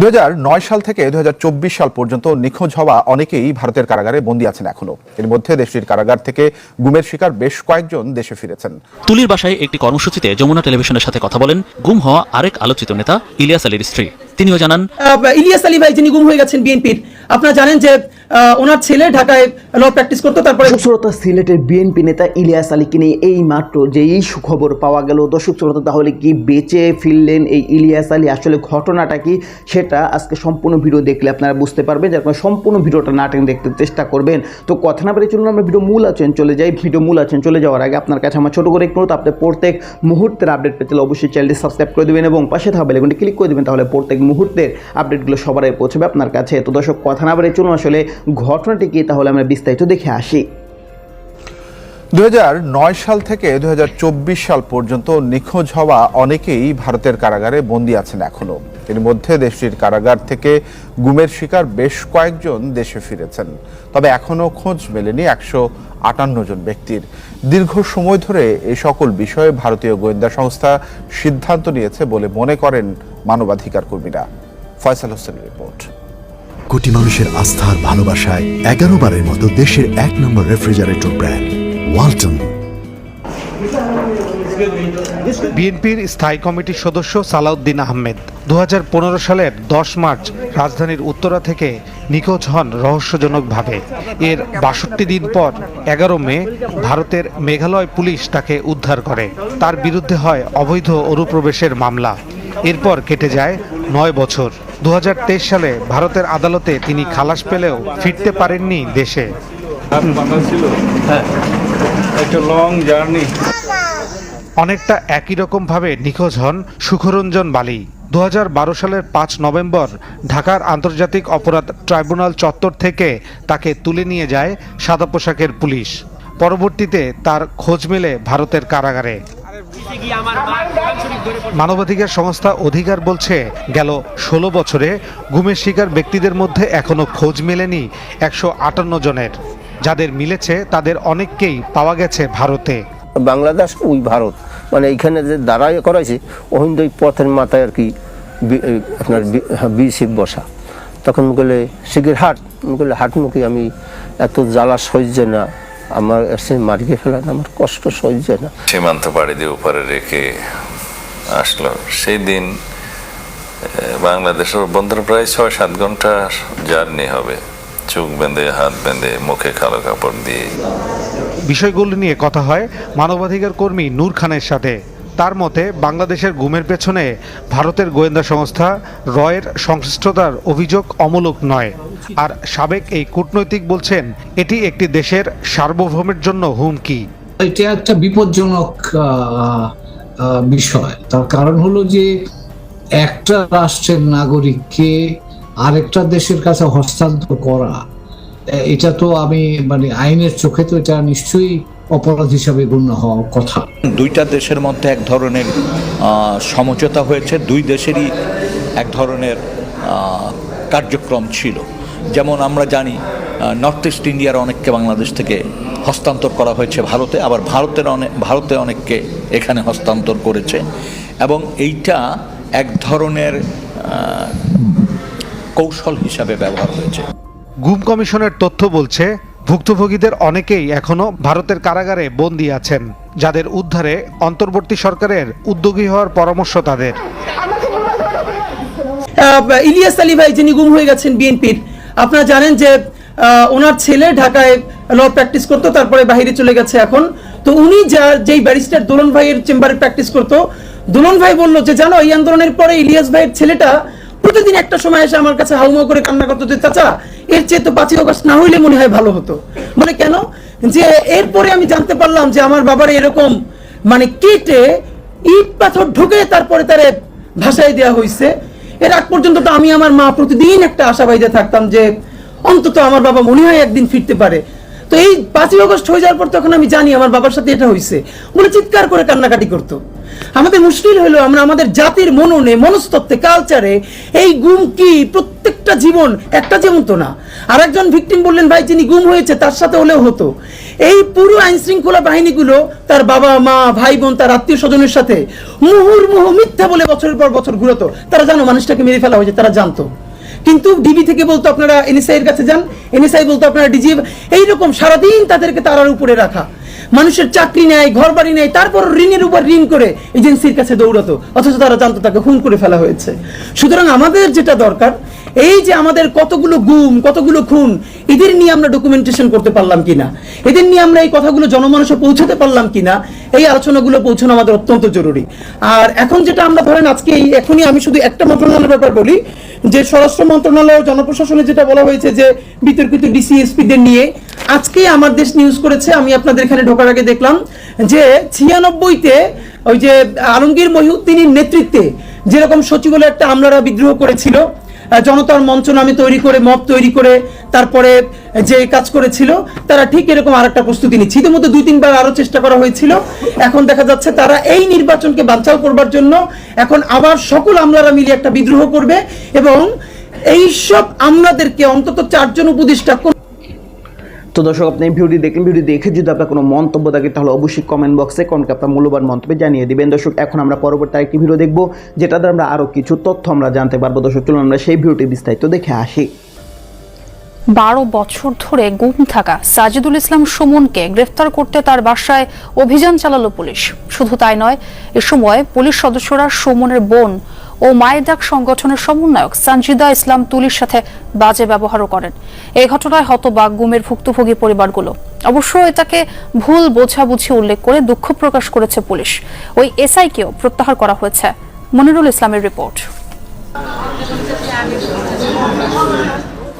দুই হাজার নয় সাল থেকে দুই হাজার চব্বিশ সাল পর্যন্ত নিখোঁজ হওয়া অনেকেই ভারতের কারাগারে বন্দী আছেন এখনও। এর মধ্যে দেশটির কারাগার থেকে গুমের শিকার বেশ কয়েকজন দেশে ফিরেছেন। তুলির বাসায় একটি কর্মসূচিতে যমুনা টেলিভিশনের সাথে কথা বলেন গুম হওয়া আরেক আলোচিত নেতা ইলিয়াস আলীর স্ত্রী। তিনিও জানান। ইলিয়াস আলী ভাই যিনি গুম হয়ে গেছেন বিএনপির আপনারা জানেন যে ওনার ছেলে ঢাকায় ল প্র্যাকটিস করতো তারপরে শ্রোতা সিলেটের বিএনপি নেতা ইলিয়াস আলীকে নিয়ে এই মাত্র যে এই সুখবর পাওয়া গেল দর্শক শ্রোতা তাহলে কি বেঁচে ফিরলেন এই ইলিয়াস আলী? আসলে ঘটনাটা কি? সেটা আজকে সম্পূর্ণ ভিডিও দেখলে আপনারা বুঝতে পারবেন যে আপনারা সম্পূর্ণ ভিডিওটা না টেনে দেখতে চেষ্টা করবেন। তো কথা না বলে চলুন আমরা ভিডিও মূল আছেন চলে যাই। ভিডিও মূল আছেন চলে যাওয়ার আগে আপনার কাছে আমার ছোট করে একটু আপনি প্রত্যেক মুহূর্তের আপডেট পেতে অবশ্যই চ্যানেলটি সাবস্ক্রাইব করে দেবেন এবং পাশে থাকা বেলেগুনটি ক্লিক করে দেবেন তাহলে প্রত্যেক মুহূর্তের আপডেটগুলো সবার পৌঁছবে আপনার কাছে। তো দর্শক, কথা না বলে চলুন আসলে ঘটনাটি কি, তাহলে আমরা বিস্তারিত দেখে আসি। দুই হাজার নয় সাল থেকে দুহাজার চব্বিশ সাল পর্যন্ত নিখোঁজ হওয়া অনেকেই ভারতের কারাগারে বন্দী আছেন এখনও। এর মধ্যে দেশটির কারাগার থেকে গুমের শিকার বেশ কয়েকজন দেশে ফিরেছেন। তবে এখনও খোঁজ মেলেনি একশো আটান্ন জন ব্যক্তির। দীর্ঘ সময় ধরে এই সকল বিষয়ে ভারতীয় গোয়েন্দা সংস্থা সিদ্ধান্ত নিয়েছে বলে মনে করেন মানবাধিকার কর্মীরা। ফয়সাল হোসেনের রিপোর্ট। কোটি মানুষের আস্থার ভালোবাসায় এগারো বারের মতো দেশের এক নম্বর রেফ্রিজারেটর ব্র্যান্ড ওয়ালটন। বিএনপির স্থায়ী কমিটির সদস্য সালাউদ্দিন আহমেদ। দুহাজার পনেরো সালের দশ মার্চ রাজধানীর উত্তরা থেকে নিখোঁজ হন রহস্যজনকভাবে। এর বাষট্টি দিন পর এগারো মে ভারতের মেঘালয় পুলিশ তাকে উদ্ধার করে। তার বিরুদ্ধে হয় অবৈধ অনুপ্রবেশের মামলা। এরপর কেটে যায় নয় বছর। দু হাজার তেইশ সালে ভারতের আদালতে তিনি খালাস পেলেও ফিরতে পারেননি দেশে। হ্যাঁ। একটা লং জার্নি অনেকটা একই রকম ভাবে নিখোঁজ হন সুখরঞ্জন বালি। দু হাজার বারো সালের পাঁচ নভেম্বর ঢাকার আন্তর্জাতিক অপরাধ ট্রাইব্যুনাল চত্বর থেকে তাকে তুলে নিয়ে যায় সাদা পোশাকের পুলিশ। পরবর্তীতে তার খোঁজ মেলে ভারতের কারাগারে। মানবাধিকার সংস্থা অধিকার বলছে গেল ষোলো বছরে গুমের শিকার ব্যক্তিদের মধ্যে এখনও খোঁজ মেলেনি একশো আটান্ন জনের। যাদের মিলেছে তাদের অনেককেই পাওয়া গেছে ভারতে। বাংলাদেশ ওই ভারত। মানে এইখানে যে দাঁড়াই করাইছে ওখান পথের মাথায় আর কি আপনার বিসিপ বসা। তখন গেলে শিগের হাট। গেলে হাটমুখী আমি এত জ্বালা সহ্য না। আমার কাছে মারিয়ে ফেলেন আমার কষ্ট সহ্য না। সীমান্ত বাড়ি দিয়ে উপরে রেখে আসলো। সেই দিন বাংলাদেশের বন্ধুর প্রায় ছয় সাত ঘণ্টা জার্নি হবে। চোখ বেঁধে হাত বেঁধে মুখে কালো কাপড় দিয়ে। বিষয়গুলো নিয়ে কথা হয় মানবাধিকার কর্মী নূর খানের সাথে। তার মতে, বাংলাদেশের গুমের পেছনে ভারতের গোয়েন্দা সংস্থা রয়ের সংশ্লিষ্টতার অভিযোগ অমূলক নয়। আর সাবেক এই কূটনৈতিক বলছেন, এটি একটি দেশের সার্বভৌমের জন্য হুমকি। এটা একটা বিপজ্জনক বিষয়। তার কারণ হলো যে, একটা রাষ্ট্রের নাগরিককে আরেকটা দেশের কাছে হস্তান্তর করা এটা তো আমি মানে আইনের চোখে তো এটা নিশ্চয়ই অপরাধ হিসাবে গণ্য হওয়ার কথা। দুইটা দেশের মধ্যে এক ধরনের সমঝোতা হয়েছে। দুই দেশেরই এক ধরনের কার্যক্রম ছিল। যেমন আমরা জানি নর্থ ইস্ট ইন্ডিয়ার অনেককে বাংলাদেশ থেকে হস্তান্তর করা হয়েছে ভারতে। আবার ভারতের অনেক ভারতে অনেককে এখানে হস্তান্তর করেছে। এবং এইটা এক ধরনের কৌশল হিসাবে ব্যবহার হয়েছে। গুম কমিশনের তথ্য বলছে ভুক্তভোগীদের অনেকেই এখনও ভারতের কারাগারে বন্দী আছেন, যাদের উদ্ধারে অন্তর্বর্তী সরকারের উদ্যোগী হওয়ার পরামর্শ তাদের। ইলিয়াস আলী ভাই, যিনি গুম হয়ে গেছেন বিএনপির, আপনারা জানেন যে ওনার ছেলে ঢাকায় ল প্র্যাকটিস করতো, তারপরে বাইরে চলে গেছে এখন। তো উনি যা, যেই ব্যারিস্টার দোলন ভাইয়ের চেম্বারে প্র্যাকটিস করতো, দোলন ভাই বলল যে, জানো, এই আন্দোলনের পরে ইলিয়াস ভাইয়ের ছেলেটা প্রতিদিন একটা সময় এসে আমার কাছে হাউমাউ করে কান্না করতো যে, চাচা, এর চেয়ে তো পাঁচই অগস্ট না হইলে মনে হয় ভালো হতো। মানে কেন? যে, এরপরে আমি জানতে পারলাম যে, আমার বাবার এরকম মানে কেটে ইট পাথর ঢুকে তারপরে তারে ভাষায় দেওয়া হয়েছে এর আগ পর্যন্ত তো আমি আমার মা প্রতিদিন একটা আশাবাদীতে থাকতাম যে, অন্তত আমার বাবা মনে হয় একদিন ফিরতে পারে। তো এই পাঁচই আগস্ট হয়ে যাওয়ার পর তখন আমি জানি আমার বাবার সাথে এটা হয়েছে বলে চিৎকার করে কান্নাকাটি করতো। আমাদের মুশকিল হলো আমরা আমাদের জাতির মননে, মনস্তত্ত্বে কালচারে এই গুম কি প্রত্যেকটা জীবন একটা জীবন তো না। আর একজন ভিকটিম বললেন, ভাই, যিনি গুম হয়েছে, তার সাথে হলেও হতো। এই পুরো আইন শৃঙ্খলা বাহিনীগুলো তার বাবা, মা, ভাই, বোন, তার আত্মীয় স্বজনের সাথে মুহুর্মুহু মিথ্যা বলে বছরের পর বছর ঘুরতো। তারা জানো, মানুষটাকে মেরে ফেলা হয়েছে, তারা জানতো। কিন্তু ডিবি থেকে বলতো আপনারা এনএসআই এর কাছে যান এনএসআই বলতো আপনারা ডিজি এইরকম সারাদিন তাদেরকে তারার উপরে রাখা। মানুষের চাকরি নেয় ঘর বাড়ি নেয় তারপর ঋণের উপর ঋণ করে এজেন্সির কাছে দৌড়াতো, অথচ তারা জানতো তাকে খুন করে ফেলা হয়েছে। সুতরাং আমাদের যেটা দরকার, এই যে আমাদের কতগুলো গুম, কতগুলো খুন, এদের নিয়ে আমরা ডকুমেন্টেশন করতে পারলাম কিনা? এদের নিয়ে আমরা এই কথাগুলো জনমানুষে পৌঁছাতে পারলাম কিনা? এই আলোচনাগুলো পৌঁছানো আমাদের অত্যন্ত জরুরি। আর এখন যেটা আমরা ধরেন আজকে এই এখনই আমি শুধু একটা মন্ত্রণালয়ের ব্যাপার বলি, যে স্বরাষ্ট্র মন্ত্রণালয় জনপ্রশাসনে যেটা বলা হয়েছে যে বিতর্কিত ডিসিএসপিদের নিয়ে, আজকে আমার দেশ নিউজ করেছে, আমি আপনাদের এখানে ঢোকার আগে দেখলাম যে ছিয়ানব্বইতে ওই যে আলমগীর মহিউদ্দিনের নেতৃত্বে যেরকম সচিবালয়ে একটা আমলারা বিদ্রোহ করেছিল জনতার মঞ্চ নামে তৈরি করে, মব তৈরি করে তারপরে যে কাজ করেছিল, তারা ঠিক এরকম আরেকটা প্রস্তুতি নিচ্ছে। ইতিমধ্যে দুই তিনবার আরও চেষ্টা করা হয়েছিল। এখন দেখা যাচ্ছে তারা এই নির্বাচনকে বানচাল করবার জন্য এখন আবার সকল আমলারা মিলে একটা বিদ্রোহ করবে এবং এইসব আমলাদেরকে অন্তত চারজন উপদেষ্টা তো দর্শক, আপনি ভিডিওটি দেখলেন ভিডিও দেখে যদি আপনার কোনো মন্তব্য থাকে, তাহলে অবশ্যই কমেন্ট বক্সে কোনকে আপনার মূল্যবান মন্তব্য জানিয়ে দেবেন। দর্শক, এখন আমরা পরবর্তী আরেকটি ভিডিও দেখব, যেটাতে আমরা আরও কিছু তথ্য আমরা জানতে পারব। দর্শক, চলুন আমরা সেই ভিডিওটি বিস্তারিত দেখে আসি। বারো বছর ধরে গুম থাকা সাজিদুল ইসলাম সুমনকে গ্রেফতার করতে তার বাসায় অভিযান চালালো পুলিশ। শুধু তাই নয়, এ সময় পুলিশ সদস্যরা সুমনের বোন ও মায়ের ডাক সংগঠনের সমন্বয়ক সঞ্জিদা ইসলাম তুলির সাথে বাজে ব্যবহারও করেন। এই ঘটনায় হতবাক গুমের ভুক্তভোগী পরিবারগুলো। অবশ্য এটাকে ভুল বোঝাবুঝি উল্লেখ করে দুঃখ প্রকাশ করেছে পুলিশ। ওই এসআইকেও প্রত্যাহার করা হয়েছে। মনিরুল ইসলামের রিপোর্ট।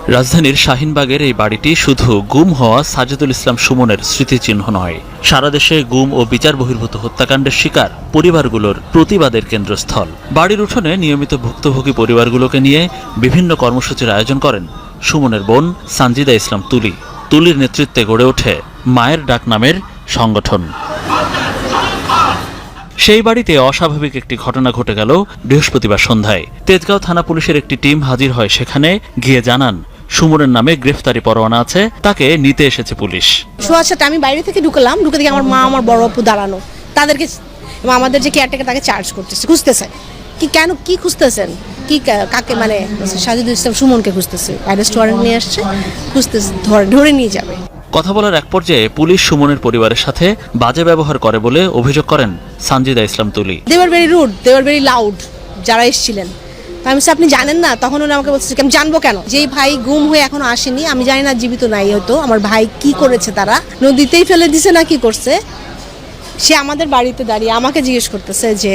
রাজধানীর শাহিনবাগের এই বাড়িটি শুধু গুম হওয়া সাজেদুল ইসলাম সুমনের স্মৃতিচিহ্ন নয়। সারা দেশে গুম ও বিচার বহির্ভূত হত্যাকাণ্ডের শিকার পরিবারগুলোর প্রতিবাদের কেন্দ্রস্থল। বাড়ির উঠোনে নিয়মিত ভুক্তভোগী পরিবারগুলোকে নিয়ে বিভিন্ন কর্মসূচির আয়োজন করেন সুমনের বোন সানজিদা ইসলাম তুলি। তুলির নেতৃত্বে গড়ে ওঠে মায়ের ডাক নামের সংগঠন। সেই বাড়িতে অস্বাভাবিক একটি ঘটনা ঘটে গেল বৃহস্পতিবার সন্ধ্যায়। তেজগাঁও থানা পুলিশের একটি টিম হাজির হয় সেখানে গিয়ে জানান সুমনের নামে গ্রেফতারি পরোয়ানা আছে তাকে নিতে এসেছে পুলিশ। শোয়ার সাথে আমি বাইরে থেকে ঢুকলাম ঢুকে দেখি আমার মা আমার বড় অপু দাঁড়ানো। তাদেরকে আমাদের যে কেয়ারটেকার তাকে চার্জ করতেছে খুঁজতেছে। কি কেন কি খুঁজতেছেন? কি কাকে মানে সাজিদুল ইসলাম সুমনকে খুঁজতেছে? অ্যারেস্ট ওয়ারেন্ট নিয়ে আসছে খুঁজতেছে ধরে ধরে নিয়ে যাবে। কথা বলার এক পর্যায়ে পুলিশ সুমনের পরিবারের সাথে বাজে ব্যবহার করে বলে অভিযোগ করেন Sanjida Islam Tuli. They are very rude they are very loud যারা এসেছিলেন। আমি আপনি জানেন না? তখন উনি আমাকে বলছে আমি জানব কেন? যেই ভাই গুম হয়ে এখনও আসেনি, আমি জানি না জীবিত নাই হয়তো, আমার ভাই কি করেছে তারা। নদীতেই ফেলে দিছে না কি করছে? সে আমাদের বাড়িতে দাঁড়িয়ে আমাকে জিজ্ঞেস করতেছে যে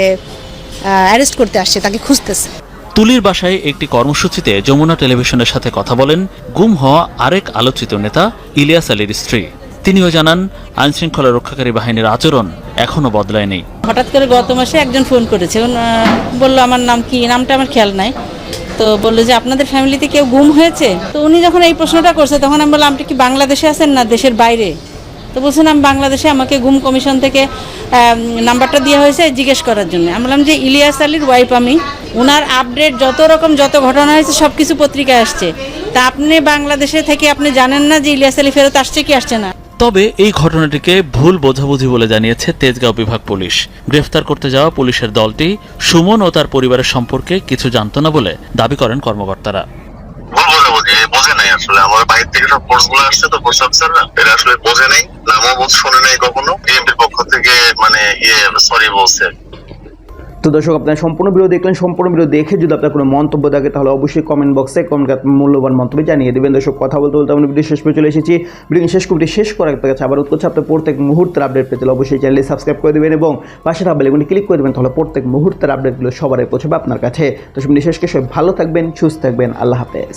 অ্যারেস্ট করতে আসছে, তাকে খুঁজতেছে। তুলির বাসায় একটি কর্মসূচিতে যমুনা টেলিভিশনের সাথে কথা বলেন গুম হওয়া আরেক আলোচিত নেতা ইলিয়াস আলীর স্ত্রী। তিনিও জানান, আইনশৃঙ্খলা রক্ষাকারী বাহিনীর আচরণ এখনও বদলায়নি হঠাৎ করে গত মাসে একজন ফোন করেছে। বলল, আমার নাম কি? নামটা আমার খেয়াল নাই। তো বলল যে, আপনাদের ফ্যামিলিতে কেউ গুম হয়েছে? তো উনি যখন এই প্রশ্নটা করছে, তখন আমি বললাম, আপনি কি বাংলাদেশে আছেন না দেশের বাইরে? তো বলছেন আমি বাংলাদেশে। আমাকে গুম কমিশন থেকে নাম্বারটা দেওয়া হয়েছে জিজ্ঞেস করার জন্য। আমি বললাম যে, ইলিয়াস আলীর ওয়াইফ আমি। ওনার আপডেট যত রকম যত ঘটনা হয়েছে সব কিছু পত্রিকায় আসছে। তা আপনি বাংলাদেশে থেকে আপনি জানেন না যে ইলিয়াস আলী ফেরত আসছে কি আসছে না? তবে এই ঘটনাটিকে ভুল বোঝাবুঝি বলে জানিয়েছে তেজগাঁও বিভাগ পুলিশ। গ্রেফতার করতে যাওয়া পুলিশের দলটি সুমন ও তার পরিবারের সম্পর্কে কিছু জানত না বলে দাবি করেন কর্মকর্তারা। আমার বাইরে থেকে সব ফোর্সগুলো আসছে তো কখনো। পক্ষ থেকে মানে ইয়ে সরি বলছে। তো দর্শক, আপনারা সম্পূর্ণ ভিডিও দেখলেন, সম্পূর্ণ ভিডিও দেখে যদি আপনার কোনো মন্তব্য থাকে, তাহলে অবশ্যই কমেন্ট বক্সে কমেন্ট মূল্যবান মন্তব্য জানিয়ে দেবেন। দর্শক, কথা বলতে বলতে আমরা ভিডিও শেষ পর্যন্ত চলে এসেছি। ভিডিও শেষ করে শেষ করার কাছে আবার উৎকোচ আপনার প্রত্যেক মুহূর্তের আপডেট পেতে অবশ্যই চ্যানেলে সাবস্ক্রাইব করে দেবেন এবং পাশে থাকা ক্লিক করে দেবেন, তাহলে প্রত্যেক মুহূর্তের আপডেটগুলো সবার আগে পৌঁছবে আপনার কাছে। তো সব শেষকে সবাই ভালো থাকবেন, সুস্থ থাকবেন, আল্লাহ হাফেজ।